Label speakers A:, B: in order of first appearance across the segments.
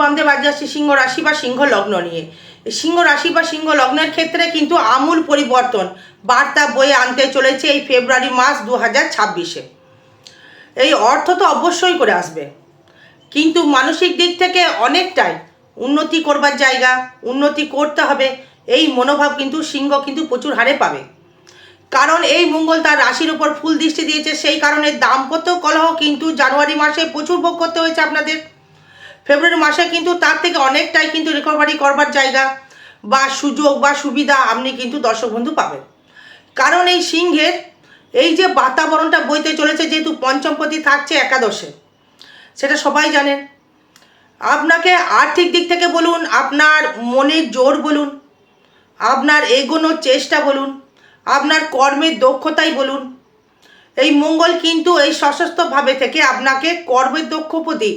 A: বান্ধে বাজে আসছি সিংহ রাশি বা সিংহ লগ্ন নিয়ে। সিংহ রাশি বা সিংহ লগ্নের ক্ষেত্রে কিন্তু আমূল পরিবর্তন বার্তা বয়ে আনতে চলেছে এই ফেব্রুয়ারি মাস দু হাজার ছাব্বিশে। এই অর্থ তো অবশ্যই করে আসবে। কিন্তু মানসিক দিক থেকে অনেকটাই উন্নতি করবার জায়গা, উন্নতি করতে হবে, এই মনোভাব কিন্তু সিংহ কিন্তু প্রচুর হারে পাবে। কারণ এই মঙ্গল তার রাশির উপর ফুল দৃষ্টি দিয়েছে, সেই কারণে দাম্পত্য কলহ কিন্তু জানুয়ারি মাসে প্রচুর ভোগ করতে হয়েছে আপনাদের। ফেব্রুয়ারি মাসে কিন্তু তার থেকে অনেকটাই কিন্তু রিকভারি করবার জায়গা বা সুযোগ বা সুবিধা আপনি কিন্তু দর্শক বন্ধু পাবেন। কারণ এই সিংহের এই যে বাতাবরণটা বইতে চলেছে, যেহেতু পঞ্চমপতি থাকছে একাদশে, সেটা সবাই জানেন। আপনাকে আর্থিক দিক থেকে বলুন, আপনার মনের জোর বলুন, আপনার এগোনোর চেষ্টা বলুন, আপনার কর্মের দক্ষতাই বলুন, এই মঙ্গল কিন্তু এই সশস্ত্রভাবে থেকে আপনাকে কর্মের দক্ষ প্রতি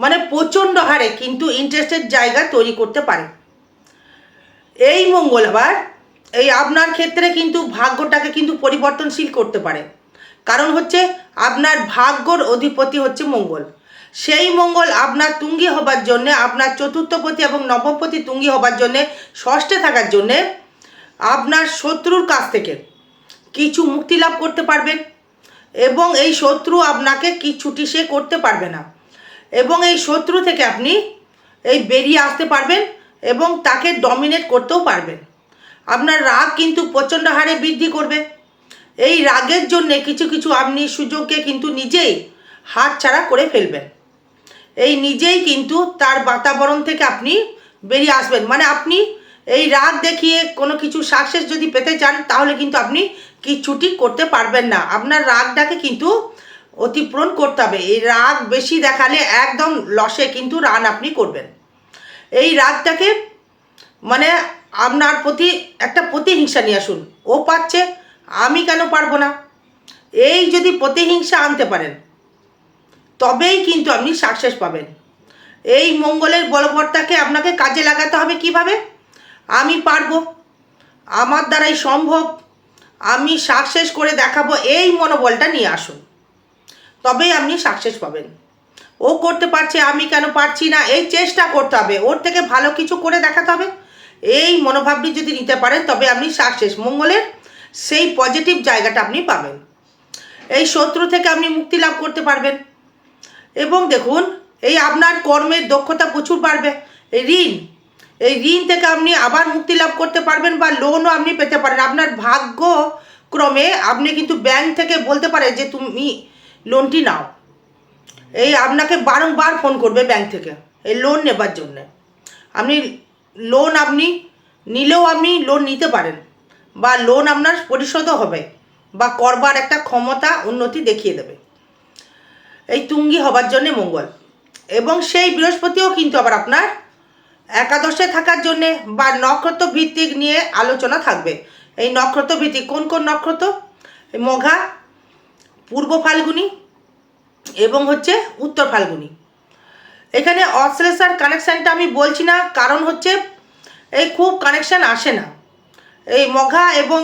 A: মানে প্রচণ্ড হারে কিন্তু ইন্টারেস্টের জায়গা তৈরি করতে পারে। এই মঙ্গলবার, এই আপনার ক্ষেত্রে কিন্তু ভাগ্যটাকে কিন্তু পরিবর্তনশীল করতে পারে। কারণ হচ্ছে আপনার ভাগ্যর অধিপতি হচ্ছে মঙ্গল। সেই মঙ্গল আপনার তুঙ্গি হবার জন্যে, আপনার চতুর্থপতি এবং নবমপতি তুঙ্গি হবার জন্যে, ষষ্ঠে থাকার জন্যে আপনার শত্রুর কাছ থেকে কিছু মুক্তি লাভ করতে পারবেন এবং এই শত্রু আপনাকে কিছুটি সে করতে পারবে না। এবং এই শত্রু থেকে আপনি এই বেরিয়ে আসতে পারবেন এবং তাকে ডমিনেট করতেও পারবেন। আপনার রাগ কিন্তু প্রচণ্ড হারে বৃদ্ধি করবে। এই রাগের জন্যে কিছু কিছু আপনি সুযোগকে কিন্তু নিজেই হাতছাড়া করে ফেলবেন। এই নিজেই কিন্তু তার বাতাবরণ থেকে আপনি বেরিয়ে আসবেন। মানে আপনি এই রাগ দেখিয়ে কোনো কিছু সাকসেস যদি পেতে চান, তাহলে কিন্তু আপনি কিছুটি করতে পারবেন না। আপনার রাগটাকে কিন্তু অতিপূরণ করতে হবে। এই রাগ বেশি দেখালে একদম লসে কিন্তু রান আপনি করবেন। এই রাগটাকে মানে আপনার প্রতি একটা প্রতিহিংসা নিয়ে আসুন। ও পাচ্ছে, আমি কেন পারব না? এই যদি প্রতিহিংসা আনতে পারেন, তবেই কিন্তু আপনি সাকসেস পাবেন। এই মঙ্গলের বলবত্তাকে আপনাকে কাজে লাগাতে হবে কীভাবে? আমি পারব, আমার দ্বারাই সম্ভব। আমি সাকসেস করে দেখাবো, এই মনোবলটা নিয়ে আসুন। তবেই আপনি সাকসেস পাবেন। ও করতে পারছে, আমি কেন পারছি না? এই চেষ্টা করতে হবে। ওর থেকে ভালো কিছু করে দেখাতে হবে। এই মনোভাবটি যদি নিতে পারেন, তবে আপনি সাকসেস মঙ্গলের সেই পজিটিভ জায়গাটা আপনি পাবেন। এই শত্রু থেকে আপনি মুক্তি লাভ করতে পারবেন। এবং দেখুন, এই আপনার কর্মের দক্ষতা প্রচুর বাড়বে। এই ঋণ এই ঋণ থেকে আপনি আবার মুক্তি লাভ করতে পারবেন বা লোনও আপনি পেতে পারেন। আপনার ভাগ্য ক্রমে আপনি কিন্তু ব্যাংক থেকে বলতে পারে যে তুমি লোনটি নাও। এই আপনাকে বারংবার ফোন করবে ব্যাংক থেকে। এই লোন নেবার জন্যে। আপনি লোন আপনি নিলেও আপনি লোন নিতে পারেন বা লোন আপনার পরিশোধও হবে বা করবার একটা ক্ষমতা উন্নতি দেখিয়ে দেবে। এই তুঙ্গি হবার জন্যে মঙ্গল। এবং সেই বৃহস্পতিও কিন্তু আবার আপনার একাদশে থাকার জন্যে বা নক্ষত্র ভিত্তিক নিয়ে আলোচনা থাকবে। এই নক্ষত্র ভিত্তিক কোন কোন নক্ষত্র? মঘা পূর্ব ফাল্গুনি এবং হচ্ছে উত্তর ফাল্গুনি। এখানে অশ্লেষার কানেকশানটা আমি বলছি না, কারণ হচ্ছে এই খুব কানেকশান আসে না। এই মঘা এবং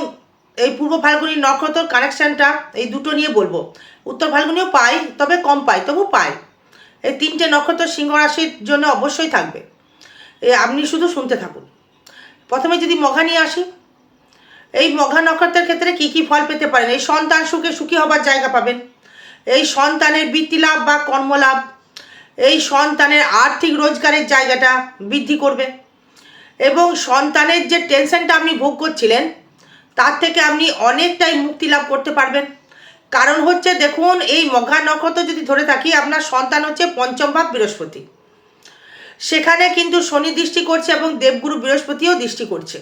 A: এই পূর্ব ফাল্গুনি নক্ষত্র কানেকশানটা এই দুটো নিয়ে বলব। উত্তর ফাল্গুনিও পাই, তবে কম পাই, তবু পাই। এই তিনটে নক্ষত্র সিংহ রাশির জন্য অবশ্যই থাকবে। এ আপনি শুধু শুনতে থাকুন। প্রথমে যদি মঘা নিয়ে আসি এই মঘা নক্ষত্রের ক্ষেত্রে কি কি ফল পেতে পারেন? এই সন্তান সুখে সুখী হবার জায়গা পাবেন। এই সন্তানের বৃত্তি লাভ বা কর্মলাভ এই সন্তানের আর্থিক রোজগারের জায়গাটা বৃদ্ধি করবে। এবং সন্তানের যে টেনশনটা আপনি ভোগ করছিলেন, তার থেকে আপনি অনেকটাই মুক্তি লাভ করতে পারবেন। কারণ হচ্ছে, দেখুন, এই মঘা নক্ষত্র যদি ধরে থাকি, আপনার সন্তান হচ্ছে পঞ্চম ভাব বৃহস্পতি। সেখানে কিন্তু শনি দৃষ্টি করছে এবং দেবগুরু বৃহস্পতিও দৃষ্টি করছে।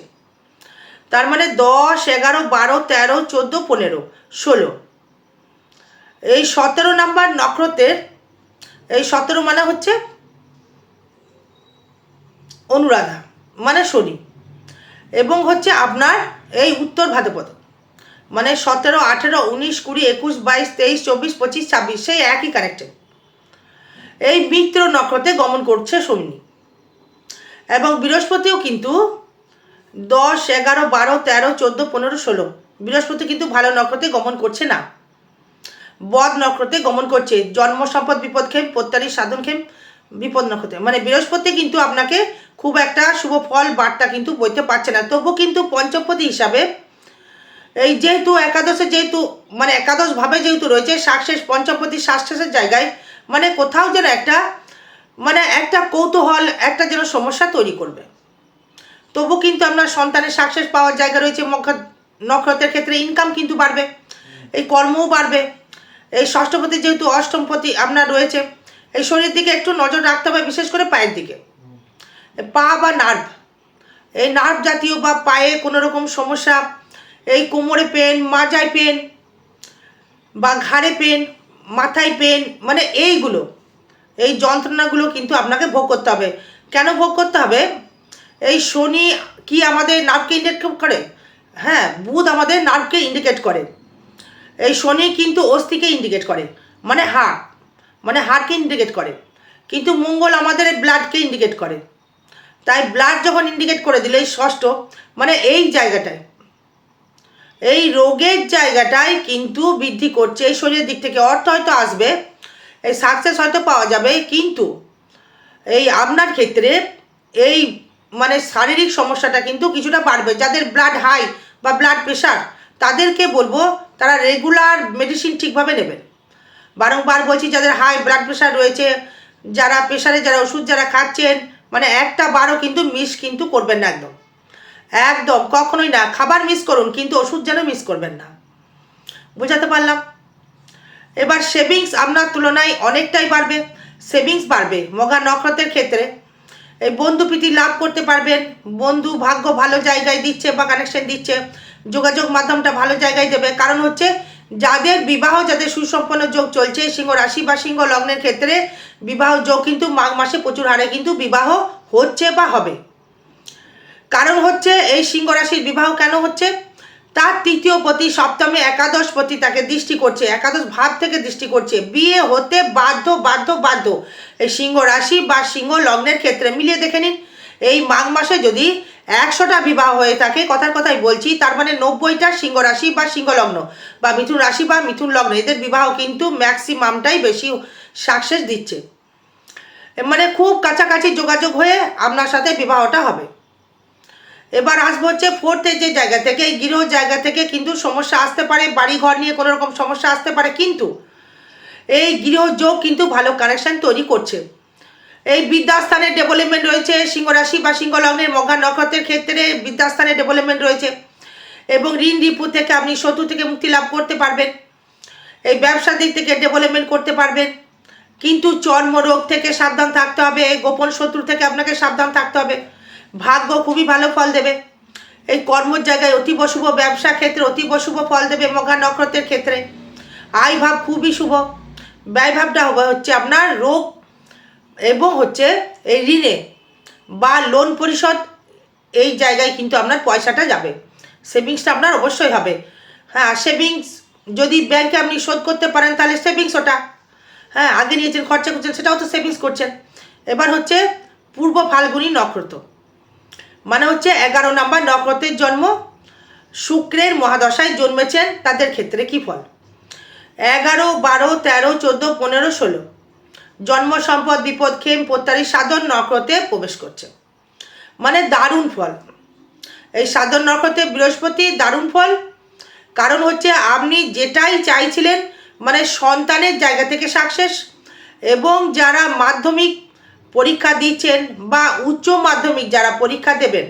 A: তার মানে দশ, এগারো, বারো, তেরো, চোদ্দ, পনেরো, ষোলো। এই সতেরো নাম্বার নক্ষত্রের, এই সতেরো মানে হচ্ছে অনুরাধা মানে শনি। এবং হচ্ছে আপনার এই উত্তর ভাদ্রপদ। মানে সতেরো, আঠেরো, উনিশ, কুড়ি, একুশ, বাইশ, তেইশ, চব্বিশ, পঁচিশ, ছাব্বিশ, সেই একই কানেক্টেড এই মিত্র নক্ষত্রে গমন করছে শনি। এবং বৃহস্পতিও কিন্তু দশ, এগারো, বারো, তেরো, চোদ্দ, পনেরো, ষোলো। বৃহস্পতি কিন্তু ভালো নক্ষত্রে গমন করছে না। বদ নক্ষত্রে গমন করছে। জন্ম সম্পদ বিপদ খেম প্রত্যারী বিপদ নক্ষত্রে। মানে বৃহস্পতি কিন্তু আপনাকে খুব একটা শুভ ফল, বার্তা কিন্তু বইতে পারছে না। তবু কিন্তু পঞ্চপতি হিসাবে এই যেহেতু একাদশে যেহেতু মানে একাদশভাবে যেহেতু রয়েছে সাকসেস পঞ্চপতি সাকসেসের জায়গায় মানে কোথাও যেন একটা মানে একটা কৌতূহল, একটা যেন সমস্যা তৈরি করবে। তবু কিন্তু আপনার সন্তানের সাকসেস পাওয়ার জায়গা রয়েছে নক্ষত্রের ক্ষেত্রে ইনকাম কিন্তু বাড়বে, এই কর্মও বাড়বে। এই ষষ্ঠপতি যেহেতু অষ্টমপতি আপনার রয়েছে, এই শরীরের দিকে একটু নজর রাখতে হবে, বিশেষ করে পায়ের দিকে। পা বা নার্ভ এই নার্ভ জাতীয় বা পায়ে কোনো রকম সমস্যা, এই কোমরে পেন মাজায় পেন বা ঘাড়ে পেন মাথায় পেন মানে এইগুলো, এই যন্ত্রণাগুলো কিন্তু আপনাকে ভোগ করতে হবে। কেন ভোগ করতে হবে? এই শনি কি আমাদের নার্ভকে ইন্ডিকেট করে? হ্যাঁ বুধ আমাদের নার্ভকে ইন্ডিকেট করে। এই শনি কিন্তু অস্থিকে ইন্ডিকেট করে। মানে হাড় মানে হাড়কে ইন্ডিকেট করে। কিন্তু মঙ্গল আমাদের ব্লাডকে ইন্ডিকেট করে। তাই ব্লাড যখন ইন্ডিকেট করে দিলে, এই ষষ্ঠ মানে এই জায়গাটায়, এই রোগের জায়গাটায় কিন্তু বৃদ্ধি করছে। এই শরীরের দিক থেকে অর্থ হয়তো আসবে, এই সাকসেস হয়তো পাওয়া যাবে। কিন্তু এই আপনার ক্ষেত্রে এই মানে শারীরিক সমস্যাটা কিন্তু কিছুটা বাড়বে। যাদের ব্লাড হাই বা ব্লাড প্রেশার তাদেরকে বলব তারা রেগুলার মেডিসিন ঠিকভাবে নেবেন বারংবার বলছি, যাদের হাই ব্লাড প্রেশার রয়েছে, যারা প্রেশারে যারা ওষুধ যারা খাচ্ছেন মানে একটা বারও কিন্তু মিস কিন্তু করবেন না একদম। একদম, কখনোই না। খাবার মিস করুন, কিন্তু ওষুধ যেন মিস করবেন না। বোঝাতে পারলাম? এবার সেভিংস আপনার তুলনায় অনেকটাই বাড়বে। সেভিংস বাড়বে। মগা নক্ষত্রের ক্ষেত্রে এই বন্ধু প্রীতি লাভ করতে পারবেন। বন্ধু ভাগ্য ভালো জায়গায় দিচ্ছে বা কানেকশন দিচ্ছে। যোগাযোগ মাধ্যমটা ভালো জায়গায় দেবে। কারণ হচ্ছে, যাদের বিবাহ, যাদের সুসম্পন্ন যোগ চলছে, সিংহ রাশি বা সিংহ লগ্নের ক্ষেত্রে বিবাহ যোগ কিন্তু মাঘ মাসে প্রচুর হারে কিন্তু বিবাহ হচ্ছে বা হবে। কারণ হচ্ছে, এই সিংহ রাশির বিবাহ কেন হচ্ছে? তার তৃতীয় পতি, সপ্তমে একাদশ পতি তাকে দৃষ্টি করছে, একাদশ ভাব থেকে দৃষ্টি করছে। বিয়ে হতে বাধ্য বাধ্য বাধ্য। এই সিংহ রাশি বা সিংহ লগ্নের ক্ষেত্রে মিলিয়ে দেখে নিন। এই মাঘ মাসে যদি একশোটা বিবাহ হয়ে থাকে, কথার কথাই বলছি, তার মানে নব্বইটা সিংহ রাশি বা সিংহ লগ্ন বা মিথুন রাশি বা মিথুন লগ্ন, এদের বিবাহ কিন্তু ম্যাক্সিমামটাই বেশি সাকসেস দিচ্ছে। মানে খুব কাছাকাছি যোগাযোগ হয়ে আপনার সাথে বিবাহটা হবে। এবার আসব হচ্ছে ফোর্থের যে জায়গা থেকে, এই গৃহ জায়গা থেকে কিন্তু সমস্যা আসতে পারে বাড়ি ঘর নিয়ে কোনো রকম সমস্যা আসতে পারে, কিন্তু এই গৃহ যোগ কিন্তু ভালো কানেকশন তৈরি করছে। এই বিদ্যাস্থানের ডেভেলপমেন্ট রয়েছে সিংহ রাশি বা সিংহ লগ্নের মঘা নক্ষত্রের ক্ষেত্রে বিদ্যাস্থানের ডেভেলপমেন্ট রয়েছে এবং ঋণ রিপু থেকে আপনি শত্রু থেকে মুক্তি লাভ করতে পারবেন। এই ব্যবসার দিক থেকে ডেভেলপমেন্ট করতে পারবেন। কিন্তু চর্মরোগ থেকে সাবধান থাকতে হবে, গোপন শত্রু থেকে আপনাকে সাবধান থাকতে হবে। ভাগ্য খুবই ভালো ফল দেবে। এই কর্মর জায়গায় অতীব শুভ ব্যবসা ক্ষেত্রে অতীব শুভ ফল দেবে মঘা নক্ষত্রের ক্ষেত্রে। আয় ভাব খুবই শুভ। ব্যয় ভাবটা হবে, হচ্ছে আপনার রোগ এবং হচ্ছে এই ঋণে বা লোন পরিশোধ, এই জায়গায় কিন্তু আপনার পয়সাটা যাবে। সেভিংসটা আপনার অবশ্যই হবে। হ্যাঁ সেভিংস যদি ব্যাংকে আপনি শোধ করতে পারেন, তাহলে সেভিংস ওটা। হ্যাঁ আগে নিয়েছেন, খরচা করছেন, সেটাও তো সেভিংস করছেন। এবার হচ্ছে পূর্ব ফাল্গুনী নক্ষত্র। মানে হচ্ছে এগারো নাম্বার নক্ষত্রের জন্ম, শুক্রের মহাদশায় জন্মেছেন, তাদের ক্ষেত্রে কি ফল? এগারো, বারো, তেরো, চোদ্দ, পনেরো, ষোলো। জন্ম সম্পদ, বিপদ খেম প্রত্যারী সাধন নক্ষত্রে প্রবেশ করছে। মানে দারুণ ফল। এই সাধন নক্ষত্রে বৃহস্পতি দারুণ ফল। কারণ হচ্ছে আপনি যেটাই চাইছিলেন মানে সন্তানের জায়গা থেকে সাকসেস এবং যারা মাধ্যমিক পরীক্ষা দিচ্ছেন বা উচ্চ মাধ্যমিক যারা পরীক্ষা দেবেন,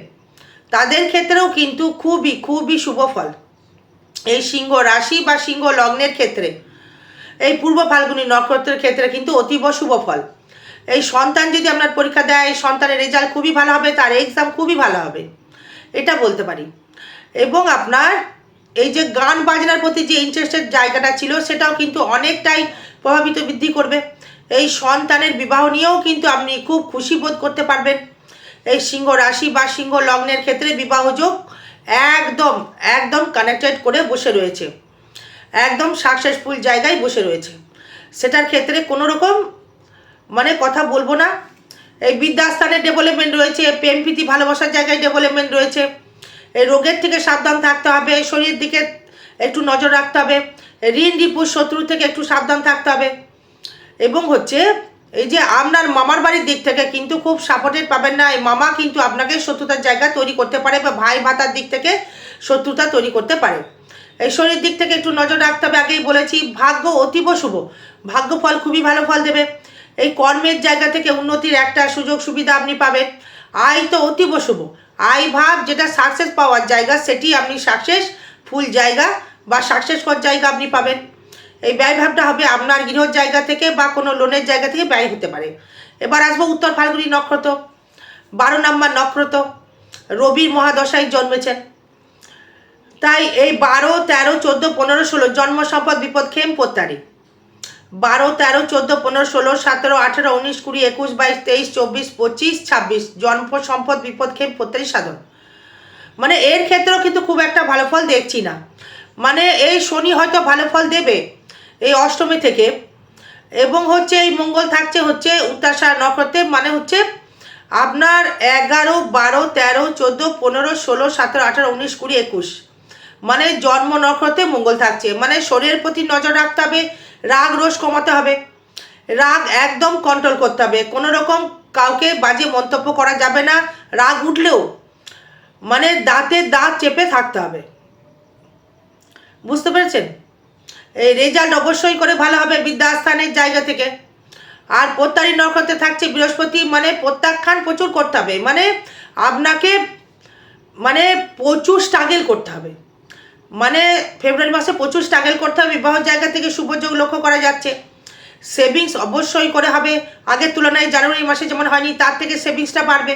A: তাদের ক্ষেত্রেও কিন্তু খুবই খুবই শুভ ফল। এই সিংহ রাশি বা সিংহ লগ্নের ক্ষেত্রে, এই পূর্ব ফাল্গুনী নক্ষত্রের ক্ষেত্রে কিন্তু অতীব শুভ ফল। এই সন্তান যদি আপনার পরীক্ষা দেয়, এই সন্তানের রেজাল্ট খুবই ভালো হবে, তার এক্সাম খুবই ভালো হবে। এটা বলতে পারি। এবং আপনার এই যে গান বাজনার প্রতি যে ইন্টারেস্টের জায়গাটা ছিল, সেটাও কিন্তু অনেকটাই প্রভাবিত বৃদ্ধি করবে। এই সন্তানের বিবাহ নিয়েও কিন্তু আপনি খুব খুশি বোধ করতে পারবেন। এই সিংহ রাশি বা সিংহ লগ্নের ক্ষেত্রে বিবাহ যোগ একদম একদম কানেক্টেড করে বসে রয়েছে। একদম সাকসেসফুল জায়গায় বসে রয়েছে। সেটার ক্ষেত্রে কোনো রকম মানে কথা বলব না। এই বিদ্যাস্থানের ডেভেলপমেন্ট রয়েছে, প্রেম প্রীতি, ভালোবাসার জায়গায় ডেভেলপমেন্ট রয়েছে। এই রোগের থেকে সাবধান থাকতে হবে শরীরের দিকে একটু নজর রাখতে হবে। ঋণ রিপুর শত্রু থেকে একটু সাবধান থাকতে হবে। এবং হচ্ছে এই যে আপনার মামার বাড়ির দিক থেকে কিন্তু খুব সাপোর্টেড পাবেন না। এই মামা কিন্তু আপনাকে শত্রুতার জায়গা তৈরি করতে পারে বা ভাই ভাতার দিক থেকে শত্রুতা তৈরি করতে পারে। এই শরীর দিক থেকে একটু নজর রাখতে হবে। আগেই বলেছি, ভাগ্য অতীব শুভ। ভাগ্য ফল খুবই ভালো ফল দেবে। এই কর্মের জায়গা থেকে উন্নতির একটা সুযোগ সুবিধা আপনি পাবেন। আয় তো অতীব শুভ। আয় ভাব যেটা সাকসেস পাওয়ার জায়গা, সেটি আপনি সাকসেস ফুল জায়গা বা সাকসেসকর জায়গা আপনি পাবেন। এই ব্যয়ভাবটা হবে আপনার গৃহ জায়গা থেকে বা কোনো লোনের জায়গা থেকে ব্যয় হতে পারে। এবার আসব উত্তর ফাল্গুনি নক্ষত্র। বারো নম্বর নক্ষত্র, রবির মহাদশায় জন্মেছেন। তাই এই বারো, তেরো, চোদ্দ, পনেরো, ষোলো জন্ম সম্পদ বিপদ খেম পোত্তারি বারো, তেরো, চোদ্দ, পনেরো, ষোলো, সতেরো, আঠেরো, উনিশ, কুড়ি, একুশ, বাইশ, তেইশ, চব্বিশ, পঁচিশ, ছাব্বিশ জন্ম সম্পদ বিপদ খেম পোত্তারি সাধন। মানে এর ক্ষেত্রেও কিন্তু খুব একটা ভালো ফল দেখছি না। মানে এই শনি হয়তো ভালো ফল দেবে এই অষ্টমী থেকে। এবং হচ্ছে এই মঙ্গল থাকছে হচ্ছে উত্তাসা নক্ষত্রে মানে হচ্ছে আপনার এগারো, বারো, তেরো, চোদ্দ, পনেরো, ষোলো, সতেরো, আঠারো, উনিশ, কুড়ি, একুশ। মানে জন্ম নক্ষত্রে মঙ্গল থাকছে। মানে শরীরের প্রতি নজর রাখতে হবে, রাগ, রোষ কমাতে হবে। রাগ একদম কন্ট্রোল করতে হবে। কোনো রকম কাউকে বাজে মন্তব্য করা যাবে না। রাগ উঠলেও মানে দাঁতে দাঁত চেপে থাকতে হবে। বুঝতে পেরেছেন? রেজাল্ট অবশ্যই করে ভালো হবে বিদ্যাস্থানের জায়গা থেকে। আর প্রত্যারী নক্ষত্রে থাকছে বৃহস্পতি মানে প্রত্যাখ্যান প্রচুর করতে হবে। মানে আপনাকে মানে প্রচুর স্ট্রাগেল করতে হবে। মানে ফেব্রুয়ারি মাসে প্রচুর স্ট্রাগল করতে হবে। বিবাহ জায়গা থেকে শুভযোগ লক্ষ্য করা যাচ্ছে। সেভিংস অবশ্যই করে হবে। আগের তুলনায় জানুয়ারি মাসে যেমন হয়নি, তার থেকে সেভিংসটা বাড়বে।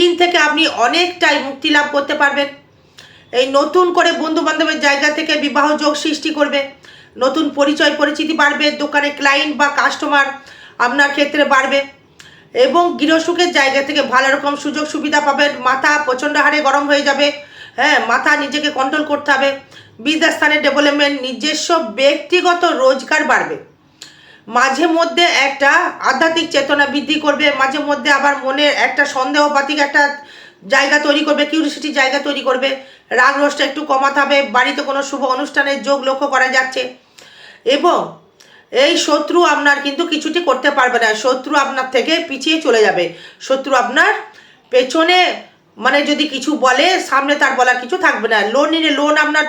A: ঋণ থেকে আপনি অনেকটাই মুক্তি লাভ করতে পারবেন। এই নতুন করে বন্ধু বান্ধবের জায়গা থেকে বিবাহ যোগ সৃষ্টি করবে। নতুন পরিচয়, পরিচিতি বাড়বে, দোকানে ক্লায়েন্ট বা কাস্টমার আপনার ক্ষেত্রে বাড়বে এবং গৃহসুখের জায়গা থেকে ভালো রকম সুযোগ সুবিধা পাবেন। মাথা প্রচণ্ড হারে গরম হয়ে যাবে হ্যাঁ মাথা নিজেকে কন্ট্রোল করতে হবে। বিদ্যাস্থানের ডেভেলপমেন্ট নিজস্ব ব্যক্তিগত রোজগার বাড়বে। মাঝে মধ্যে একটা আধ্যাত্মিক চেতনা বৃদ্ধি করবে, মাঝে মধ্যে আবার মনের একটা সন্দেহপাতিক একটা জায়গা তৈরি করবে কিউরিসিটি জায়গা তৈরি করবে, রাগ রোষটা একটু কমাতে হবে, বাড়িতে কোনো শুভ অনুষ্ঠানের যোগ লক্ষ্য করা যাচ্ছে। এবং এই শত্রু আপনার কিন্তু কিছুটি করতে পারবে না, শত্রু আপনার থেকে পিছিয়ে চলে যাবে। শত্রু আপনার পেছনে মানে যদি কিছু বলে, সামনে তার বলার কিছু থাকবে না। লোন নিলে লোন আপনার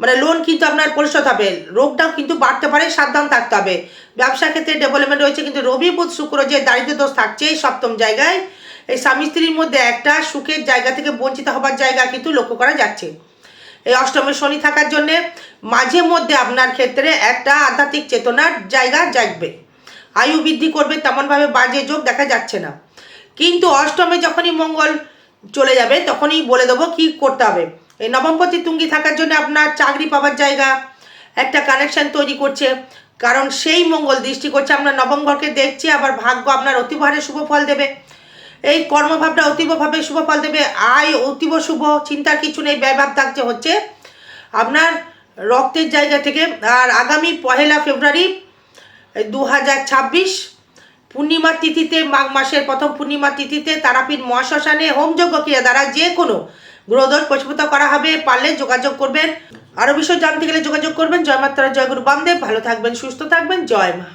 A: মানে লোন কিন্তু আপনার পরিশোধ হবে। রোগটাও কিন্তু বাড়তে পারে, সাবধান থাকতে হবে। ব্যবসা ক্ষেত্রে ডেভেলপমেন্ট রয়েছে, কিন্তু রবি বুধ শুক্র যে দারিদ্র দোষ থাকছে এই সপ্তম জায়গায় এই স্বামী স্ত্রীর মধ্যে একটা সুখের জায়গা থেকে বঞ্চিত হবার জায়গা কিন্তু লক্ষ্য করা যাচ্ছে। এই অষ্টমের শনি থাকার জন্যে মাঝে মধ্যে আপনার ক্ষেত্রে একটা আধ্যাত্মিক চেতনার জায়গা জাগবে। আয়ু বৃদ্ধি করবে, তেমনভাবে বাজে যোগ দেখা যাচ্ছে না। কিন্তু অষ্টমে যখনই মঙ্গল চলে যাবে, তখনই বলে দেবো কি করতে হবে। এই নবমপতি তুঙ্গি থাকার জন্য আপনার চাকরি পাওয়ার জায়গা, একটা কানেকশন তৈরি করছে। কারণ সেই মঙ্গল দৃষ্টি করছে আপনার নবম ঘরকে দেখছি, আবার ভাগ্য আপনার অতিভারে শুভ ফল দেবে। এই কর্মভাবটা অতীবভাবে শুভ ফল দেবে। আয় অতীব শুভ, চিন্তার কিছু নেই, ব্যয়ভাব থাকছে, হচ্ছে আপনার রক্তের জায়গা থেকে। আর আগামী পহেলা ফেব্রুয়ারি দু হাজার ছাব্বিশ, পূর্ণিমা তিথিতে, মাঘ মাসের প্রথম পূর্ণিমা তিথিতে তারাপীঠ মহাশ্মশানে হোমযজ্ঞ ক্রিয়া দ্বারা যে কোনো গ্রহদোষ পরিষ্কৃত করা হবে, পারলে যোগাযোগ করবেন। আরও বিষয় জানতে গেলে যোগাযোগ করবেন। জয় মাতারা, জয় গুরু বামদেব। ভালো থাকবেন, সুস্থ থাকবেন। জয় মা।